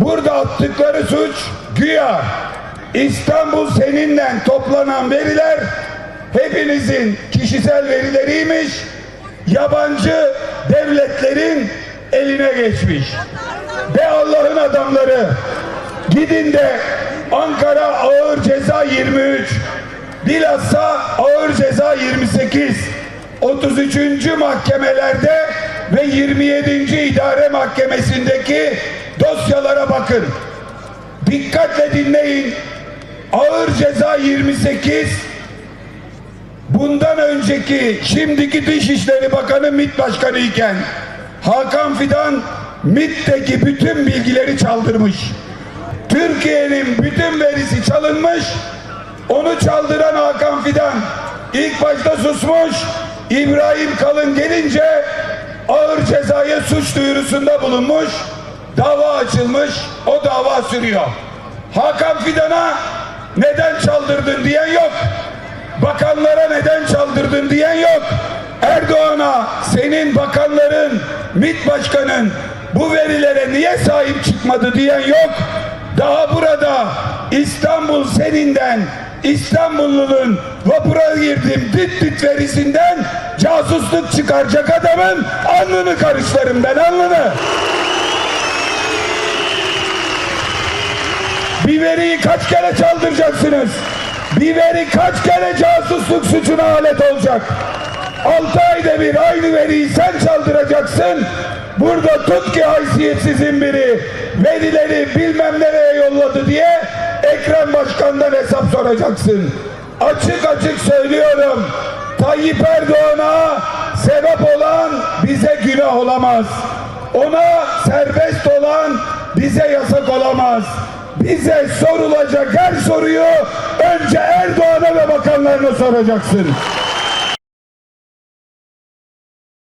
Burada attıkları suç güya İstanbul seninle toplanan veriler hepinizin kişisel verileriymiş. Yabancı devletlerin eline geçmiş. Be Allah'ın adamları gidin de Ankara ağır ceza 23 bilhassa ağır ceza 28 33. mahkemelerde ve 27. idare mahkemesindeki dosyalara bakın. Dikkatle dinleyin. Ağır ceza 28 bundan önceki şimdiki Dışişleri Bakanı MİT Başkanı iken Hakan Fidan MİT'teki bütün bilgileri çaldırmış. Türkiye'nin bütün verisi çalınmış. Onu çaldıran Hakan Fidan ilk başta susmuş. İbrahim Kalın gelince ağır cezaya suç duyurusunda bulunmuş. Dava açılmış. O dava sürüyor. Hakan Fidan'a neden çaldırdın diyen yok. Bakanlara neden çaldırdın diyen yok. Erdoğan'a senin bakanların, MİT başkanın bu verilere niye sahip çıkmadı diyen yok. Daha burada İstanbul seninden İstanbullunun vapura girdim dit dit verisinden casusluk çıkaracak adamın alnını karışlarım ben alnını. Bir veriyi kaç kere çaldıracaksınız? Bir veri kaç kere casusluk suçuna alet olacak? Altı ayda bir aynı veriyi sen çaldıracaksın. Burada tut ki haysiyetsizin biri verileri bilmem nereye yolladı diye Ekrem Başkan'dan hesap soracaksın. Açık açık söylüyorum. Tayyip Erdoğan'a sebep olan bize günah olamaz. Ona serbest olan bize yasak olamaz. Bize sorulacak her soruyu önce Erdoğan'a ve bakanlarına soracaksın.